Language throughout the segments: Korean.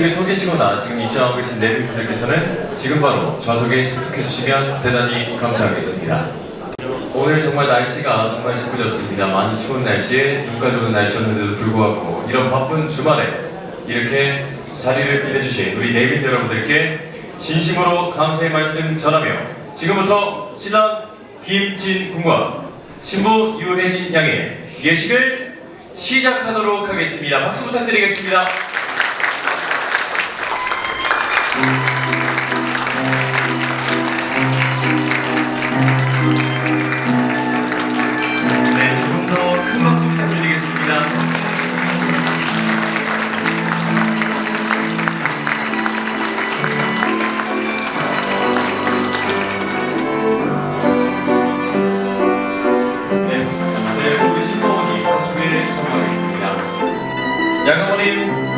네, 뒤쪽에 서 계시거나 지금 입장하고 계신 내빈 분들께서는 지금 바로 좌석에 접속해 주시면 대단히 감사하겠습니다. 오늘 정말 날씨가 정말 지구졌습니다. 많이 추운 날씨에 눈가 좋은 날씨였는데도 불구하고 이런 바쁜 주말에 이렇게 자리를 빛내주신 우리 내빈 여러분들께 진심으로 감사의 말씀 전하며 지금부터 신랑 김진 군과 신부 유혜진 양의 예식을 시작하도록 하겠습니다. 박수 부탁드리겠습니다. 네, 조금 더 큰 박수 부탁드리겠습니다. 네, 우리 신부어머니 준비를 정하겠습니다. 양어머님,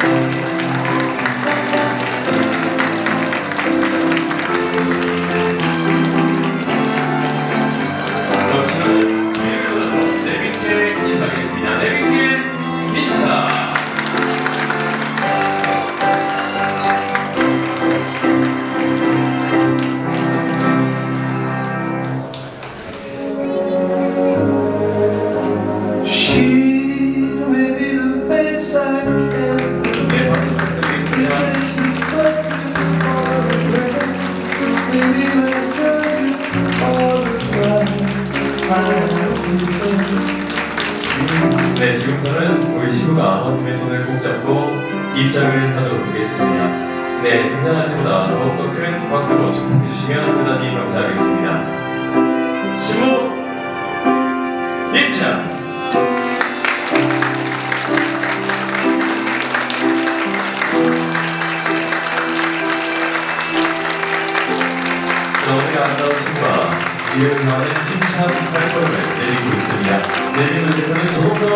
정신 입장을 하도록 하겠습니다. 네, 등장할 때보다 더욱더 큰 박수로 축복해 주시면 대단히 감사하겠습니다. 시부 입장! 너무나 아름다운 이를 많은 힘찬 발걸음을 내딛고 있습니다. 내딛는 대표는 조금 더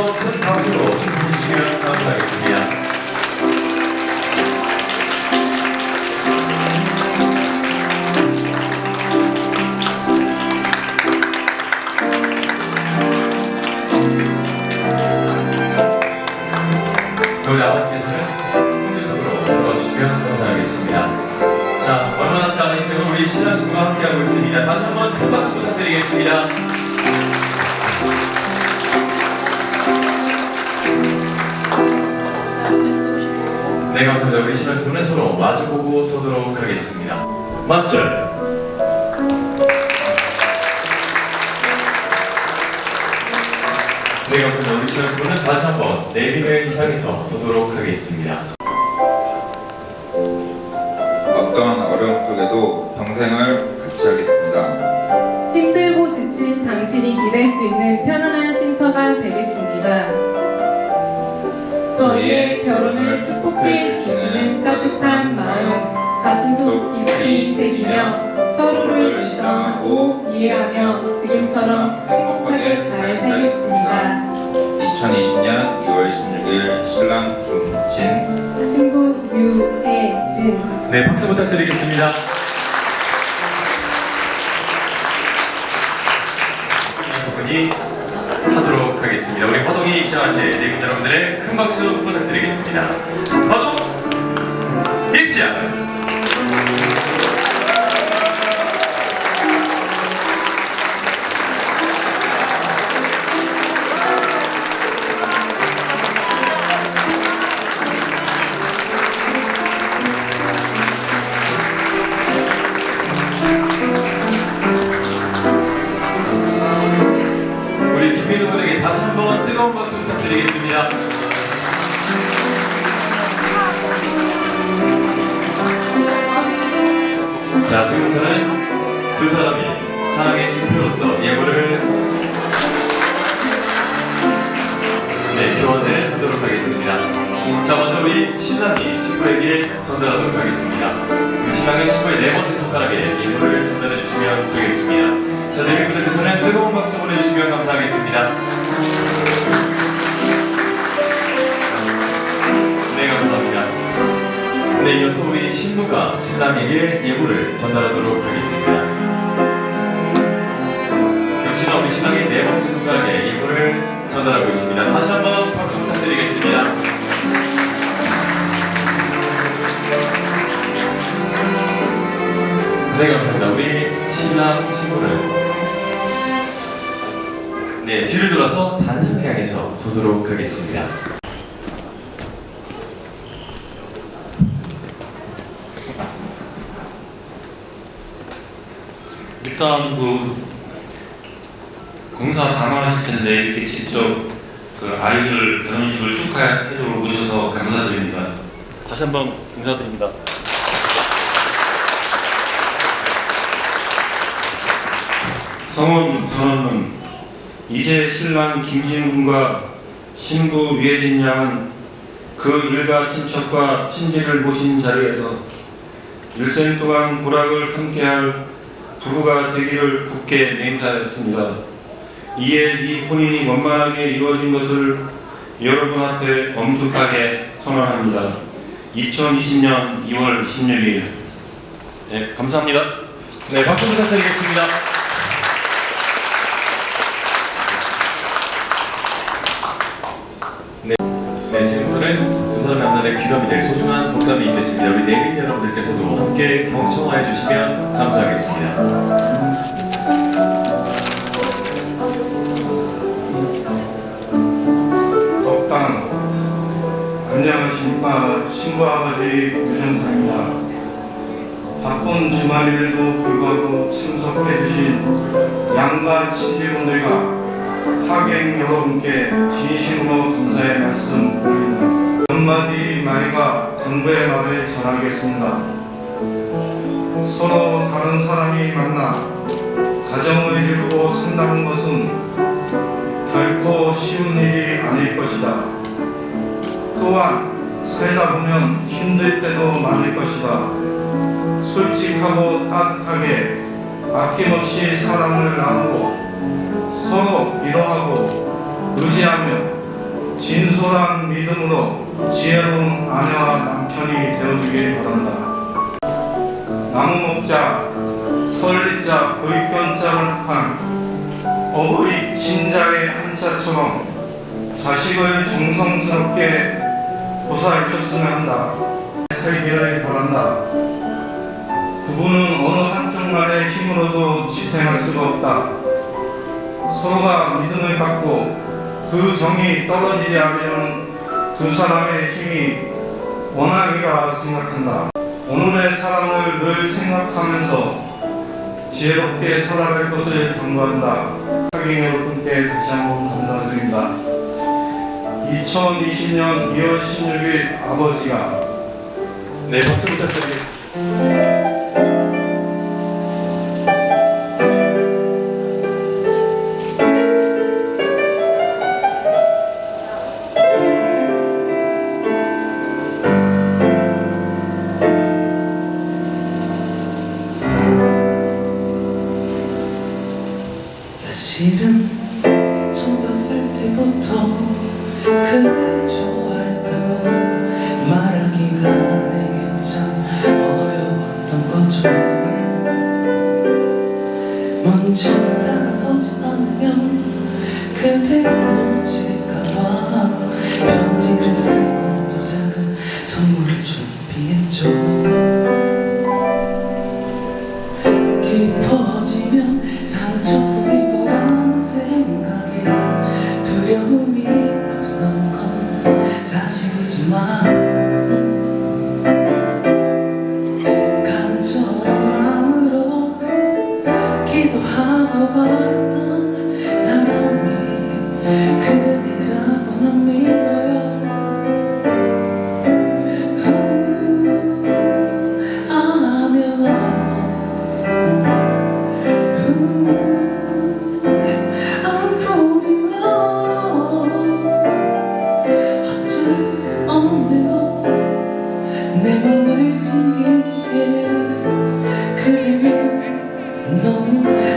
저희 아버님께서는 홍유석으로 들어와 주시면 감사하겠습니다. 자, 얼마 남지 않은 지금 우리 신랑 신부가 함께하고 있습니다. 다시 한번 큰 박수 부탁드리겠습니다. 네, 감사합니다. 우리 신랑 신부는 서로 마주보고 서도록 하겠습니다. 맞절. 네, 감사합니다. 우리 신부는 다시 한번 내림을 향해서 서도록 하겠습니다. 어떠한 어려움 속에도 평생을 같이 하겠습니다. 힘들고 지친 당신이 기댈 수 있는 편안한 쉼터가 되겠습니다. 저희의 결혼을 축복해 주시는 따뜻한 마음 가슴 속 깊이 새기며 서로를 인정하고 이해하며 지금처럼 네, 박수 부탁드리겠습니다. 부분이 하도록 하겠습니다. 우리 화동이 입장할 때 내빈 여러분들의 큰 박수 부탁드리겠습니다. 화동 전달하도록 하겠습니다. 신랑의 신부의 네 번째 손가락에 예물을 전달해 주시면 되겠습니다. 자, 내빈분들께서는 부탁드립니다. 네, 감사합니다. 네, 이어서 우리 신부가 신랑에게 예물을 전달하도록 하겠습니다. 역시나 우리 신랑의 네 번째 손가락에 예물을 전달하고 있습니다. 다시 한번 박수 부탁드리겠습니다. 네, 감사합니다. 우리 신랑 신부는 네, 뒤를 돌아서 단상을 향해서 서도록 하겠습니다. 일단 그 공사 당황하실 텐데 이렇게 직접 그 아이들 결혼식을 축하해 주러 오셔서 감사드립니다. 다시 한번 감사드립니다. 성원 선언은 이제 신랑 김진훈과 신부 유혜진 양은 그 일가 친척과 친지를 모신 자리에서 일생 동안 부락을 함께할 부부가 되기를 굳게 맹세하였습니다. 이에 이 혼인이 원만하게 이루어진 것을 여러분 앞에 엄숙하게 선언합니다. 2020년 2월 16일. 네, 감사합니다. 네, 박수 부탁드리겠습니다. 귀감이 될 소중한 독담이 있겠습니다. 우리 내빈 여러분들께서도 함께 경청하여 주시면 감사하겠습니다. 덕당 안녕하십니까 신부 아버지 유정상입니다. 바쁜 주말임에도 불구하고 참석해 주신 양가 친지분들과 하객 여러분께 진심으로 감사의 말씀 드립니다. 한마디 말과 당부의 말을 전하겠습니다. 서로 다른 사람이 만나 가정을 이루고 산다는 것은 결코 쉬운 일이 아닐 것이다. 또한 살다 보면 힘들 때도 많을 것이다. 솔직하고 따뜻하게 아낌없이 사랑을 나누고 서로 위로하고 의지하며 진솔한 믿음으로 지혜로운 아내와 남편이 되어주길 바란다. 나무 목자, 설리자, 보익견자를 한 어버이 진자의 한자처럼 자식을 정성스럽게 보살폈으면 한다. 살기를 바란다. 부부는 어느 한쪽만의 힘으로도 지탱할 수가 없다. 서로가 믿음을 갖고 그 정이 떨어지지 않으려는 두 사람의 힘이 원앙이라 생각한다. 오늘의 사랑을 늘 생각하면서 지혜롭게 살아갈 것을 당부한다. 하객 여러분께 다시 한번 감사드립니다. 2020년 2월 16일 아버지가 네, 박수 부탁드리겠습니다. 그댈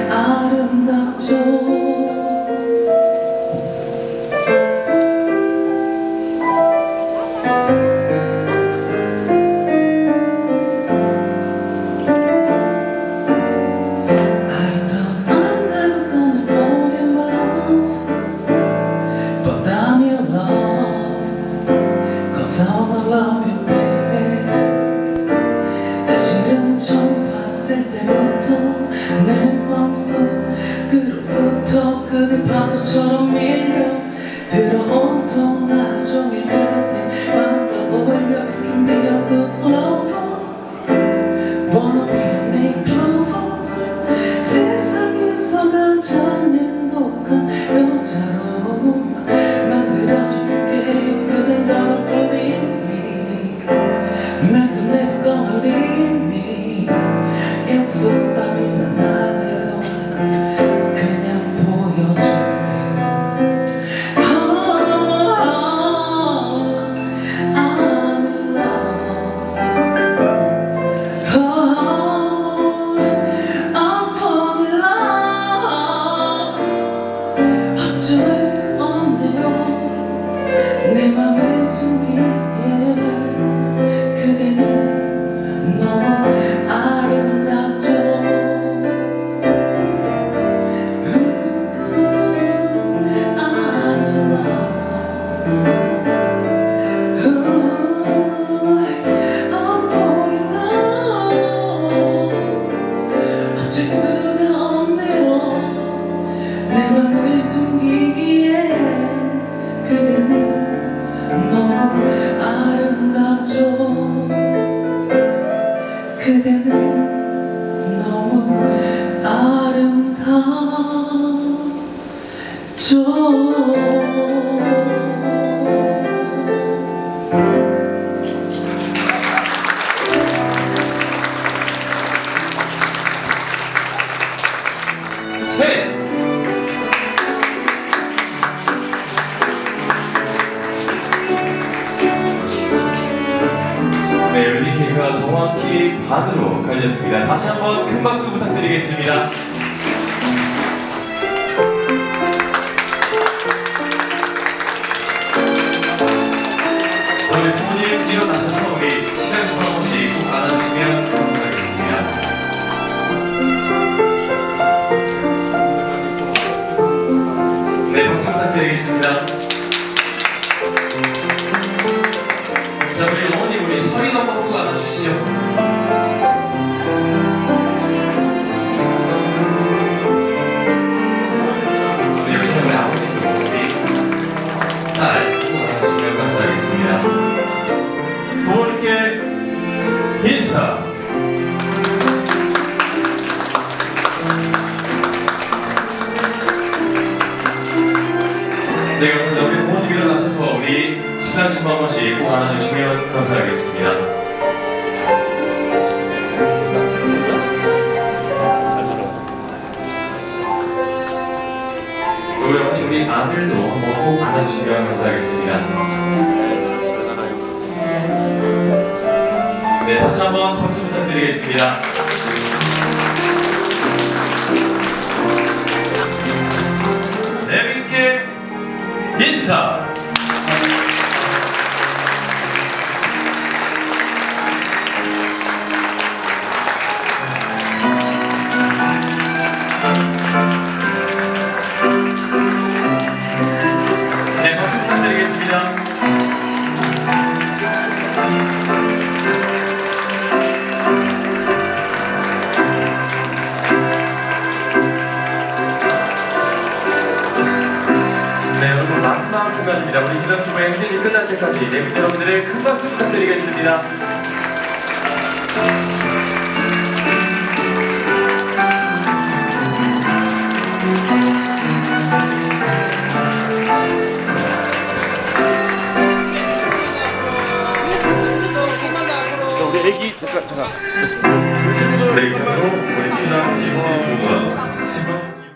아름답죠 내 맘속으 그대는 너무 아름답죠 네, 열린 케이크가 정확히 반으로 갈렸습니다. 다시 한번 큰 박수 부탁드리겠습니다. 우리 신랑 신부 한 번씩 꼭 안아주시면 감사하겠습니다. 또 우리 어머니, 우리 아들도 한번 꼭 안아주시면 감사하겠습니다. 네, 다시 한번 박수 부탁드리겠습니다. 내빈께 인사. 마지막 순간입니다. 우리 신랑 신부의 행진이 끝날 때까지 네, 여러분들의 큰 박수 부탁드리겠습니다. 우리 애기 잠깐 잠깐 네, 이상으로 우리 신랑 신부가